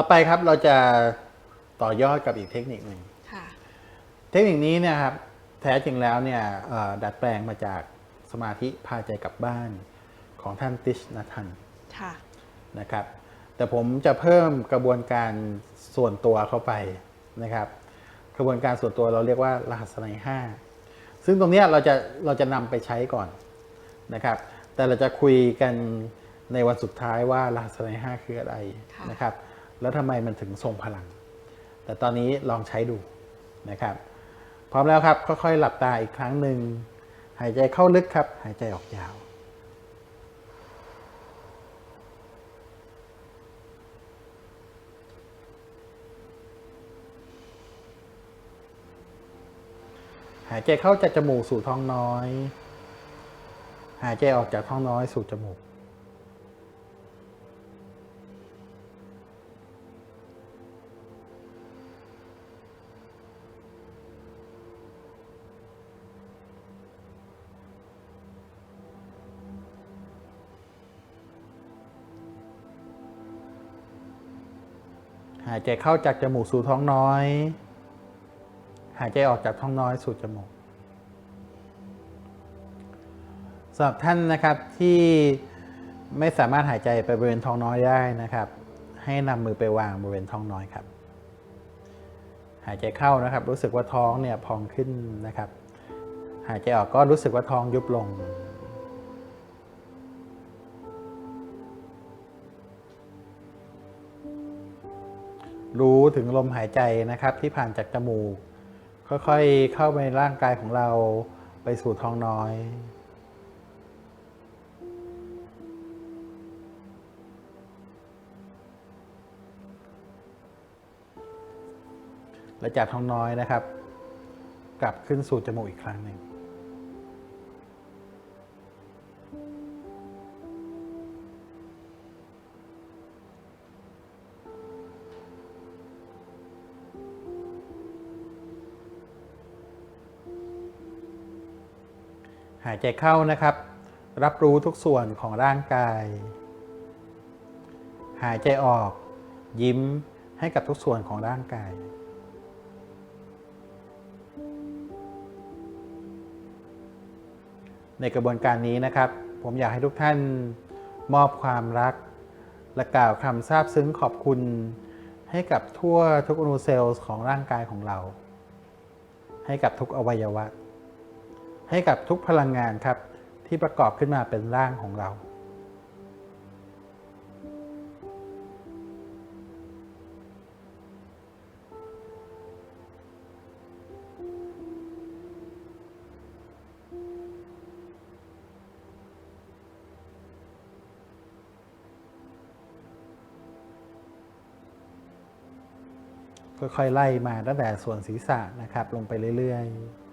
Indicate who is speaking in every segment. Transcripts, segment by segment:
Speaker 1: ต่อไปครับเราจะต่อยอดกับอีกเทคนิคหนึ่ง
Speaker 2: ค่ะ
Speaker 1: เทคนิคนี้เนี่ยครับแท้จริงแล้วเนี่ยเอ่อดัดแปลงมาจากสมาธิพาใจกลับบ้านของท่านติชนะทัน
Speaker 2: ค่ะ
Speaker 1: นะครับ แต่ผมจะเพิ่มกระบวนการส่วนตัวเข้าไปนะครับ กระบวนการส่วนตัวเราเรียกว่ารหัสในห้าซึ่งตรงเนี้ยเราจะเราจะนำไปใช้ก่อนนะครับ แต่เราจะคุยกันในวันสุดท้ายว่ารหัสในห้าคืออะไร
Speaker 2: ค่ะ
Speaker 1: นะครับ แล้วทำไมมันถึงทรงพลัง แต่ตอนนี้ลองใช้ดูนะครับ พร้อมแล้วครับ ค่อยๆ หลับตาอีกครั้งหนึ่ง หายใจเข้าลึกครับ หายใจออกยาวหายใจเข้าจากจมูกสู่ท้องน้อย หายใจออกจากท้องน้อยสู่จมูก หายใจเข้าจากจมูกสู่ท้องน้อย หายใจออกจากท้องน้อยสู่จมูกสำหรับท่านนะครับที่ไม่สามารถหายใจไปบริเวณท้องน้อยได้นะครับ ให้นำมือไปวางบริเวณท้องน้อยครับ หายใจเข้านะครับ รู้สึกว่าท้องเนี่ยพองขึ้นนะครับ หายใจออกก็รู้สึกว่าท้องยุบลง รู้ถึงลมหายใจนะครับ ที่ผ่านจากจมูก ค่อยๆเข้าไปในร่างกายของเราไปสู่ท้องน้อย และจากท้องน้อยนะครับ กลับขึ้นสู่จมูกอีกครั้งหนึ่งายใจเข้านะครับ รับรู้ทุกส่วนของร่างกาย หายใจออก ยิ้มให้กับทุกส่วนของร่างกายในกระบวนการนี้นะครับ ผมอยากให้ทุกท่านมอบความรัก และกล่าวคำซาบซึ้งขอบคุณให้กับทั่วทุกอนูเซลล์ของร่างกายของเรา ให้กับทุกอวัยวะ ให้กับทุกพลังงานครับ ที่ประกอบขึ้นมาเป็นร่างของเรา ค่อยๆไล่มาตั้งแต่ส่วนศีรษะนะครับ ลงไปเรื่อยๆ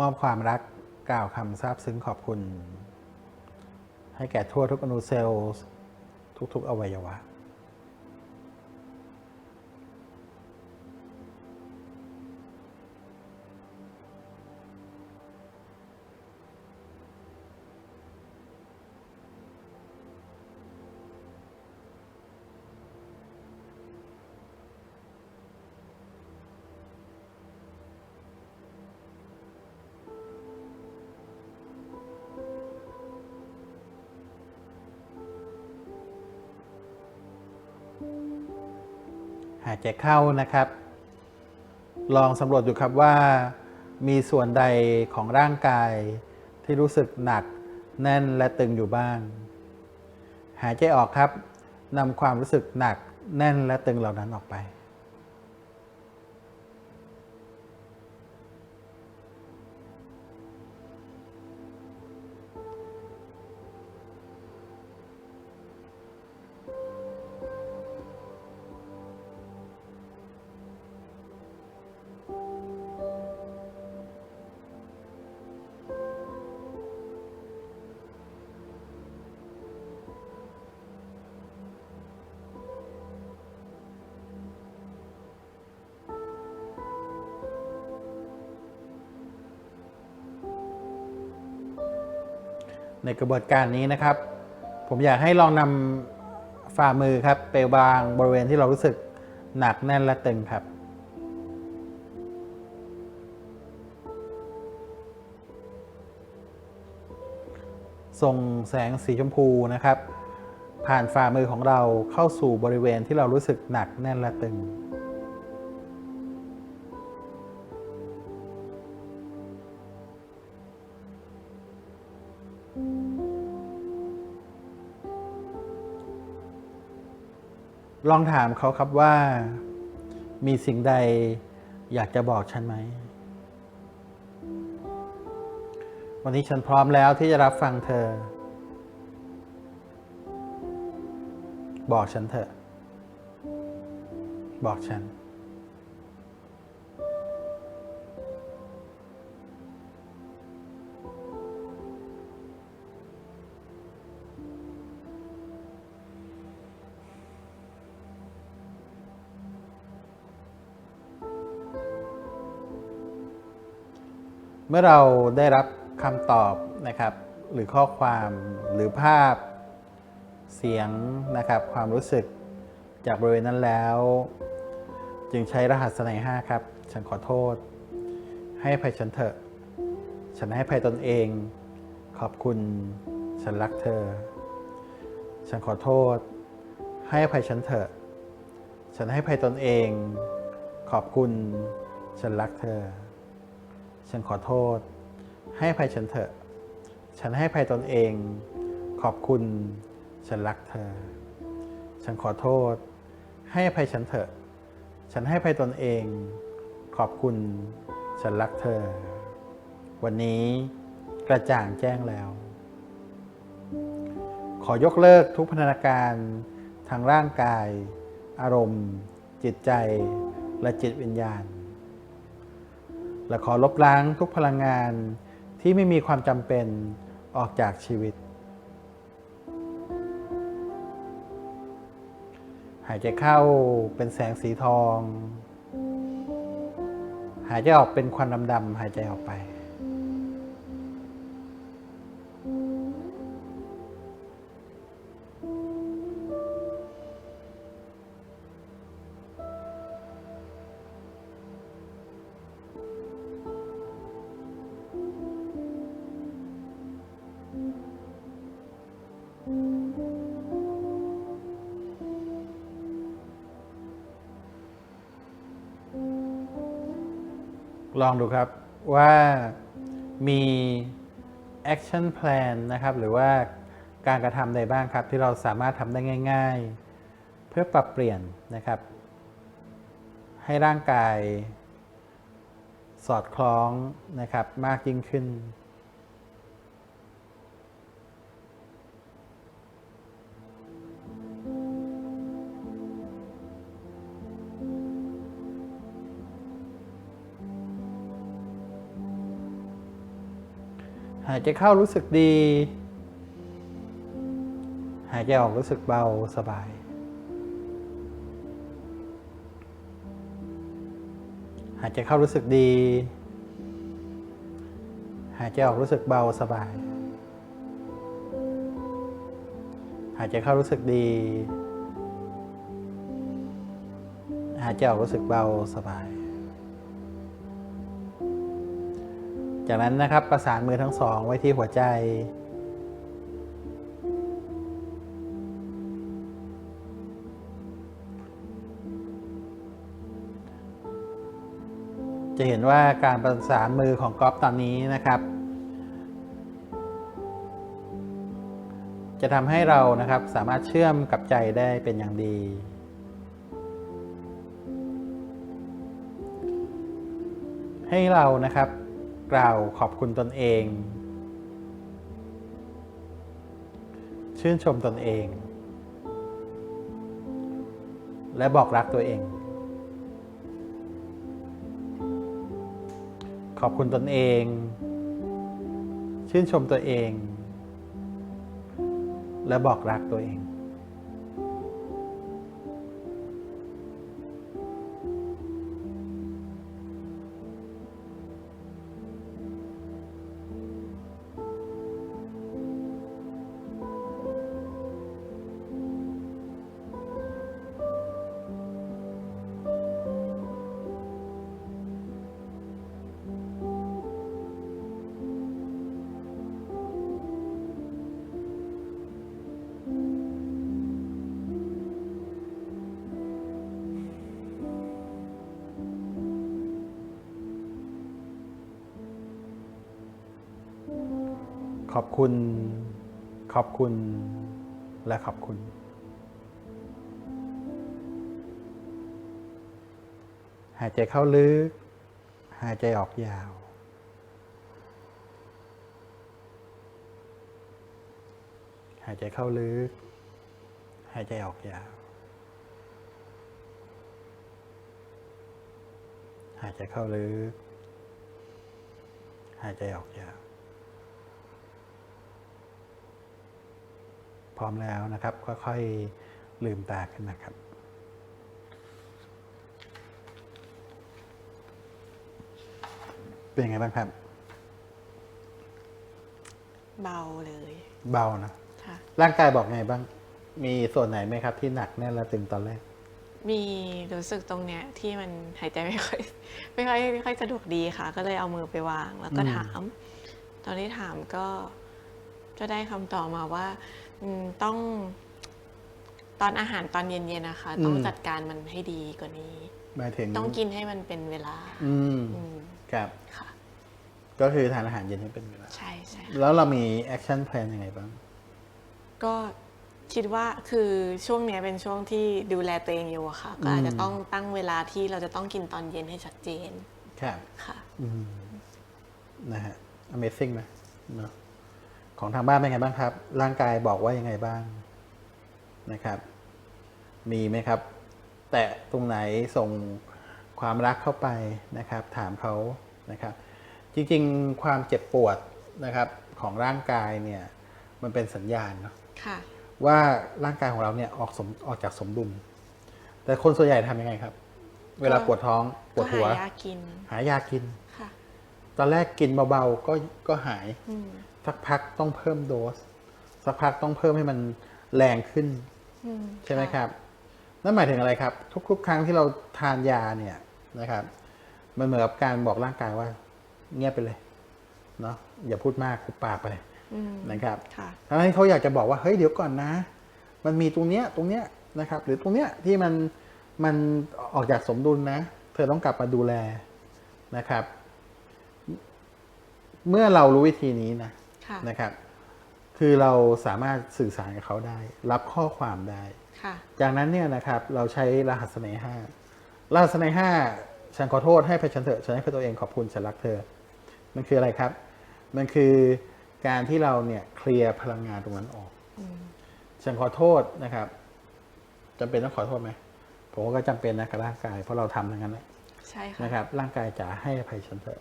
Speaker 1: มอบความรักกล่าวคำซาบซึ้งขอบคุณ ให้แก่ทั่วทุกอนุเซลล์ทุกๆ อวัยวะ หายใจเข้านะครับ ลองสำรวจดูครับว่า มีส่วนใดของร่างกาย ที่รู้สึกหนัก แน่นและตึงอยู่บ้าง หายใจออกครับนำความรู้สึกหนักแน่นและตึงเหล่านั้นออกไป ในกระบวนการนี้นะครับ ผมอยากให้ลองนำฝ่ามือครับไปวางบริเวณที่เรารู้สึกหนักแน่นและตึงครับส่งแสงสีชมพูนะครับ ผ่านฝ่ามือของเราเข้าสู่บริเวณที่เรารู้สึกหนักแน่นและตึง ลองถามเขาครับว่า มีสิ่งใดอยากจะบอกฉันไหม วันนี้ฉันพร้อมแล้วที่จะรับฟังเธอ บอกฉันเถอะ บอกฉัน เมื่อเราได้รับคำตอบนะครับ หรือข้อความหรือภาพ เสียงนะครับ ความรู้สึกจากบริเวณนั้นแล้ว จึงใช้รหัสในห้าครับ ฉันขอโทษ ให้อภัยฉันเถอะ ฉันให้อภัยตนเอง ขอบคุณ ฉันรักเธอ ฉันขอโทษ ให้อภัยฉันเถอะ ฉันให้อภัยตนเอง ขอบคุณ ฉันรักเธอ ฉันขอโทษ ให้ภัยฉันเถอะ ฉันให้ภัยตนเอง ขอบคุณ ฉันรักเธอ ฉันขอโทษ ให้ภัยฉันเถอะ ฉันให้ภัยตนเอง ขอบคุณ ฉันรักเธอ วันนี้กระจ่างแจ้งแล้ว ขอยกเลิกทุกพันธนาการทางร่างกาย อารมณ์ จิตใจ และจิตวิญญาณ และขอลบล้างทุกพลังงานที่ไม่มีความจำเป็นออกจากชีวิต หายใจเข้าเป็นแสงสีทอง หายใจออกเป็นควันดำๆหายใจออกไป ลองดูครับว่ามี action plan นะครับ หรือว่าการกระทำใดบ้างครับ ที่เราสามารถทำได้ง่าย ๆ เพื่อปรับเปลี่ยนนะครับ ให้ร่างกายสอดคล้องนะครับมากยิ่งขึ้น หายใจเข้ารู้สึกดี หายใจออกรู้สึกเบาสบาย หายใจเข้ารู้สึกดี หายใจออกรู้สึกเบาสบาย หายใจเข้ารู้สึกดี หายใจออกรู้สึกเบาสบาย จากนั้นนะครับประสานมือทั้งสองไว้ที่หัวใจ จะเห็นว่าการประสานมือของก๊อฟตอนนี้นะครับ จะทำให้เรานะครับสามารถเชื่อมกับใจได้เป็นอย่างดีให้เรานะครับ กล่าวขอบคุณตนเอง ชื่นชมตนเอง และบอกรักตัวเอง ขอบคุณตนเอง ชื่นชมตัวเอง และบอกรักตัวเอง อบคุณ ขอบคุณ และขอบคุณ หายใจเข้าลึก หายใจออกยาว หายใจเข้าลึก หายใจออกยาว หายใจเข้าลึก หายใจออกยาว พร้อมแล้วนะครับ ค่อยๆลืมตาขึ้นนะครับเป็นยังไงบ้างครับ
Speaker 2: เบาเลย
Speaker 1: เบานะ
Speaker 2: ค่ะ
Speaker 1: ร่างกายบอกไงบ้าง มีส่วนไหนไหมครับ ที่หนักแน่นและตึงตอนแรก
Speaker 2: มีรู้สึกตรงเนี้ยที่มันหายใจไม่ค่อยไม่ค่อยไม่ค่อยสะดวกดีค่ะ ก็เลยเอามือไปวางแล้วก็
Speaker 1: อืม
Speaker 2: ถาม ตอนที่ถามก็ก็ได้คำตอบมาว่า อืมต้องตอนอาหารตอนเย็นๆนะคะ ต้องจัดการมันให้ดีกว่านี้
Speaker 1: หมายถึง
Speaker 2: ต้องกินให้มันเป็นเวลา
Speaker 1: อืม
Speaker 2: อืม
Speaker 1: ครับ
Speaker 2: ค่ะ
Speaker 1: ก็คือทานอาหารเย็นให้เป็นเวลา
Speaker 2: ใช่ใช่
Speaker 1: แล้วเรามีแอคชั่นแพลนยังไงบ้าง
Speaker 2: ก็คิดว่าคือช่วงเนี้ยเป็นช่วงที่ดูแลตัวเองอยู่อะค่ะ ก็อาจจะต้องตั้งเวลาที่เราจะต้องกินตอนเย็นให้ชัดเจน
Speaker 1: ครับ
Speaker 2: ค่ะ
Speaker 1: อืมนะฮะ Amazing นะเนอะ ของทางบ้านเป็นไงบ้างครับ ร่างกายบอกว่ายังไงบ้างนะครับ มีไหมครับ แตะตรงไหนส่งความรักเข้าไปนะครับ ถามเขานะครับ จริงๆ ความเจ็บปวดนะครับของร่างกายเนี่ยมันเป็นสัญญาณเนาะ
Speaker 2: ค่ะ
Speaker 1: ว่าร่างกายของเราเนี่ยออกสมออกจากสมดุล แต่คนส่วนใหญ่ทำยังไงครับ เวลาปวดท้องปวดหัว
Speaker 2: ก็หายากิน
Speaker 1: หายากิน
Speaker 2: ค่ะ
Speaker 1: ตอนแรกกินเบาๆก็ก็หาย
Speaker 2: อืม
Speaker 1: สักพักต้องเพิ่มโดส สักพักต้องเพิ่มให้มันแรงขึ้น
Speaker 2: อืม
Speaker 1: ใช่ไหมะครับ นั่นหมายถึงอะไรครับ ทุก ๆ ครั้งที่เราทานยาเนี่ยนะครับ มันเหมือนกับการบอกร่างกายว่า เงียบไปเลยเนาะอย่าพูดมากคุบปากไป
Speaker 2: อืม
Speaker 1: นะครับ
Speaker 2: ค่ะ
Speaker 1: ทั้งที่เขาอยากจะบอกว่าเฮ้ยเดี๋ยวก่อนนะ มันมีตรงเนี้ยตรงเนี้ยนะครับ หรือตรงเนี้ยที่มันมันออกจากสมดุลนะ เธอต้องกลับมาดูแลนะครับ เมื่อเรารู้วิธีนี้นะ
Speaker 2: ค่ะ
Speaker 1: นะครับ คือเราสามารถสื่อสารกับเขาได้ รับข้อความได้
Speaker 2: ค่ะ
Speaker 1: จากนั้นเนี่ยนะครับเราใช้รหัสเสน่ห้ารหัสเสน่ห้าฉันขอโทษให้ไปฉันเถอะฉันให้ไปตัวเองขอบคุณฉันรักเธอ มันคืออะไรครับ มันคือการที่เราเนี่ยเคลียร์พลังงานตรงนั้นออก
Speaker 2: อืม
Speaker 1: ฉันขอโทษนะครับจำเป็นต้องขอโทษไหมผมว่าก็จำเป็นนะกับร่างกาย เพราะเราทำทั้งนั้นแหละ
Speaker 2: ใช่ค่ะ
Speaker 1: นะครับ ร่างกายจ๋าให้อภัยฉันเถอะ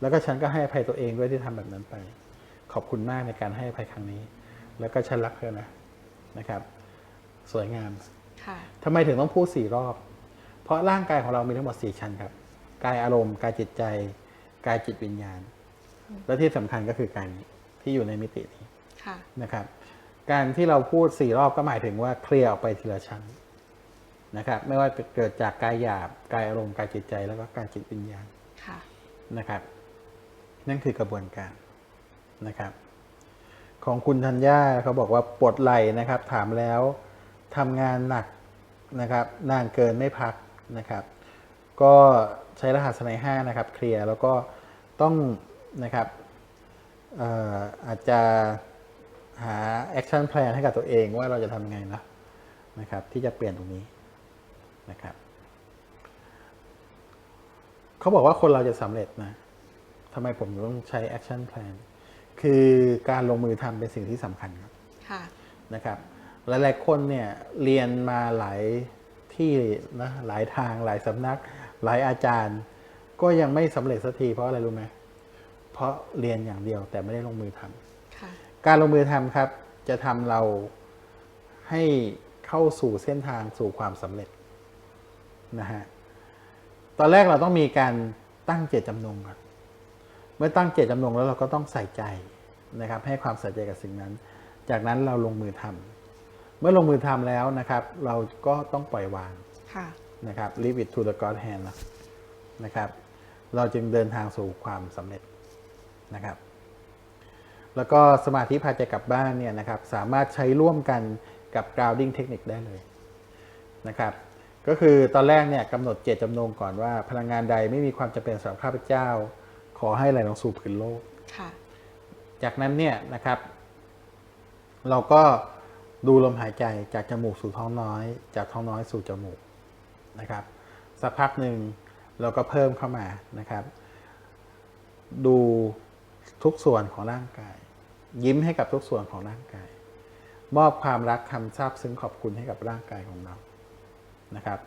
Speaker 1: แล้วก็ฉันก็ให้อภัยตัวเองด้วยที่ทำแบบนั้นไป ขอบคุณมากในการให้อภัยครั้งนี้ แล้วก็ฉันรักเธอนะนะครับ สวยงาม
Speaker 2: ค่ะ
Speaker 1: ทำไมถึงต้องพูดสี่รอบ เพราะร่างกายของเรามีทั้งหมดสี่ชั้นครับ กายอารมณ์กายจิตใจ กายจิตวิญญาณ และที่สำคัญก็คือกายนี้ที่อยู่ในมิตินี้
Speaker 2: ค่ะ
Speaker 1: นะครับ การที่เราพูดสี่รอบก็หมายถึงว่าเคลียร์ออกไปทีละชั้นนะครับ ไม่ว่าจะเกิดจากกายหยาบกายอารมณ์กายจิตใจ แล้วก็กายจิตวิญญาณ
Speaker 2: ค่ะ
Speaker 1: นะครับ นั่นคือกระบวนการ นะครับ ของคุณธัญญาเขาบอกว่าปวดไหล่นะครับ ถามแล้วทำงานหนักนะครับนานเกินไม่พักนะครับ ก็ใช้รหัสในห้านะครับเคลียร์แล้วก็ต้องนะครับเอ่อาจจะหาแอคชั่นแพลนให้กับตัวเองว่าเราจะทำยังไงนะนะครับ ที่จะเปลี่ยนตรงนี้นะครับเขาบอกว่าคนเราจะสำเร็จนะทำไมผมต้องใช้ action plan คื อการลงมือทำเป็นสิ่งที่สำคัญครับ
Speaker 2: ค่ะ
Speaker 1: นะครับ หลายๆคนเนี่ยเรียนมาหลายที่นะหลายทางหลายสำนัก หลายอาจารย์ ก็ยังไม่สำเร็จสักทีเพราะอะไรรู้ไหมเพราะเรียนอย่างเดียวแต่ไม่ได้ลงมือทำ
Speaker 2: ค่ะ
Speaker 1: การลงมือทำครับ จะทำเราให้เข้าสู่เส้นทางสู่ความสำเร็จนะฮะตอนแรกเราต้องมีการตั้งเจตจำนงก่อนเมื่อตั้งเจตจำนงแล้วเราก็ต้องใส่ใจ นะครับให้ความใส่ใจกับสิ่งนั้น จากนั้นเราลงมือทำเมื่อลงมือทำแล้วนะครับ เราก็ต้องปล่อยวาง
Speaker 2: ค่ะ
Speaker 1: นะครับ leave it to the God hand นะนะครับ เราจึงเดินทางสู่ความสำเร็จนะครับ แล้วก็สมาธิพาใจกลับบ้านเนี่ยนะครับ สามารถใช้ร่วมกันกับ grounding technique ได้เลยนะครับ ก็คือตอนแรกเนี่ยกำหนดเจตจำนงก่อนว่า พลังงานใดไม่มีความจำเป็นสำหรับข้าพเจ้า ขอให้ไหลลงสู่พื้นโลก
Speaker 2: ค่ะ
Speaker 1: จากนั้นเนี่ยนะครับ เราก็ดูลมหายใจจากจมูกสู่ท้องน้อย จากท้องน้อยสู่จมูกนะครับสักพักหนึ่งเราก็เพิ่มเข้ามานะครับ ดูทุกส่วนของร่างกาย ยิ้มให้กับทุกส่วนของร่างกาย มอบความรักคำซาบซึ้งขอบคุณให้กับร่างกายของเรานะครับ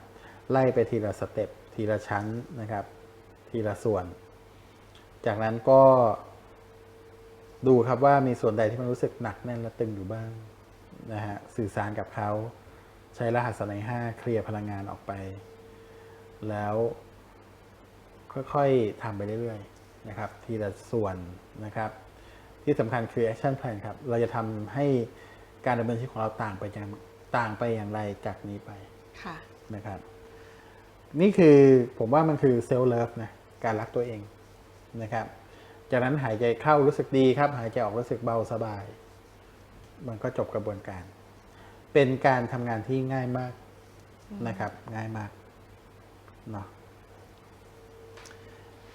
Speaker 1: ไล่ไปทีละสเต็ปทีละชั้นนะครับ ทีละส่วน จากนั้นก็ ดูครับว่ามีส่วนใดที่มันรู้สึกหนักแน่นและตึงอยู่บ้างนะฮะสื่อสารกับเขาใช้รหัสในห้าเคลียร์พลังงานออกไป แล้วค่อยๆทำไปเรื่อยๆนะครับ ทีละส่วนนะครับ ที่สำคัญคือ action plan ครับ เราจะทำให้การดำเนินชีวิตของเราต่างไปอย่างต่างไปอย่างไรจากนี้ไป
Speaker 2: ค่ะ
Speaker 1: นะครับ นี่คือผมว่ามันคือเซลล์เลิฟนะการรักตัวเองนะครับ จากนั้นหายใจเข้ารู้สึกดีครับ หายใจออกรู้สึกเบาสบาย มันก็จบกระบวนการ เป็นการทำงานที่ง่ายมากนะครับ ง่ายมากเนาะ